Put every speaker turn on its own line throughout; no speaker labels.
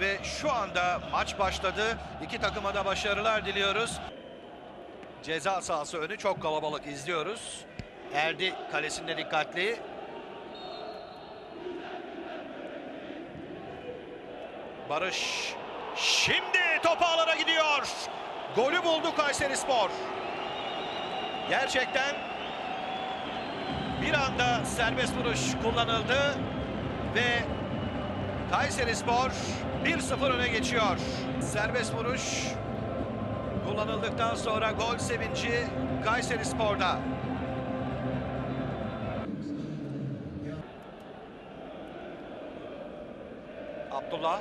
Ve şu anda maç başladı. İki takıma da başarılar diliyoruz. Ceza sahası önü çok kalabalık izliyoruz. Erdi kalesinde dikkatli. Barış şimdi top ağlara gidiyor. Golü buldu Kayseri Spor. Gerçekten bir anda serbest vuruş kullanıldı ve Kayseri Spor 1-0 öne geçiyor. Serbest vuruş kullanıldıktan sonra gol sevinci Kayseri Spor'da. Abdullah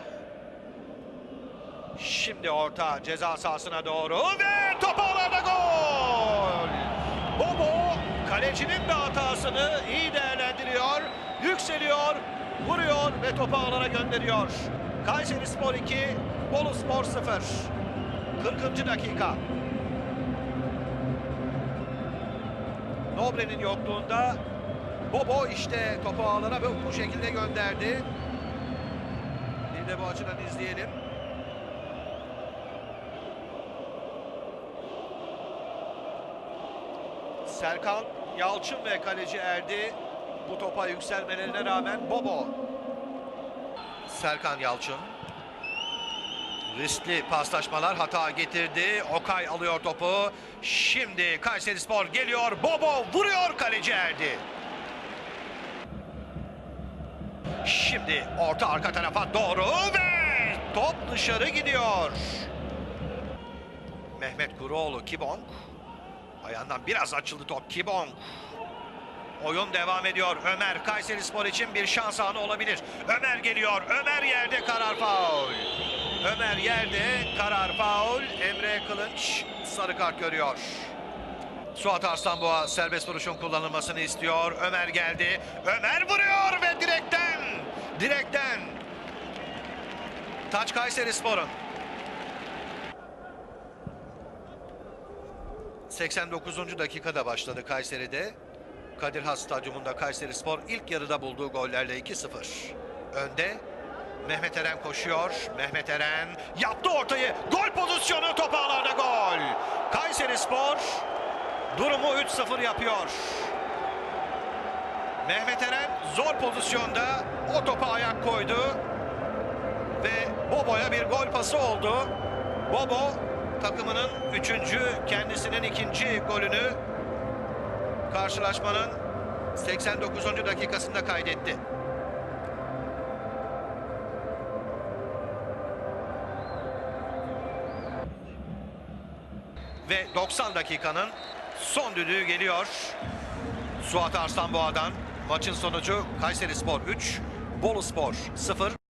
Şimdi orta ceza sahasına doğru ve top ağlarda gol. Bobo kalecinin de hatasını iyi değerlendiriyor. Yükseliyor, vuruyor ve topu ağlara gönderiyor. Kayseri Spor 2, Bolu Spor 0. 40. dakika. Nobre'nin yokluğunda Bobo işte topu ağlara ve bu şekilde gönderdi. Bir de bu açıdan izleyelim. Serkan Yalçın ve kaleci Erdi bu topa yükselmelerine rağmen Bobo. Serkan Yalçın. Riskli paslaşmalar hata getirdi. Okay alıyor topu. Şimdi Kayseri Spor geliyor. Bobo vuruyor kaleci Erdi. Şimdi orta arka tarafa doğru ve top dışarı gidiyor. Mehmet Kuroğlu Kibong. Ayağından biraz açıldı top Kibong. Oyun devam ediyor. Ömer Kayseri Spor için bir şans anı olabilir. Ömer geliyor. Ömer yerde karar faul. Ömer yerde karar faul. Emre Kılınç sarı kart görüyor. Suat Arslanboğa serbest vuruşun kullanılmasını istiyor. Ömer geldi. Ömer vuruyor ve direkten. Direkten. Taç Kayseri Spor'un. 89. dakikada başladı Kayseri'de. Kadir Has Stadyumunda Kayseri Spor ilk yarıda bulduğu gollerle 2-0. Önde Mehmet Eren koşuyor. Mehmet Eren yaptı ortayı. Gol pozisyonu top ağlarda gol. Kayseri Spor durumu 3-0 yapıyor. Mehmet Eren zor pozisyonda o topa ayak koydu. Ve Bobo'ya bir gol pası oldu. Bobo takımının üçüncü, kendisinin ikinci golünü karşılaşmanın 89. dakikasında kaydetti. Ve 90 dakikanın son düdüğü geliyor. Suat Arslanboğa'dan maçın sonucu Kayseri Spor 3, Bolu Spor 0.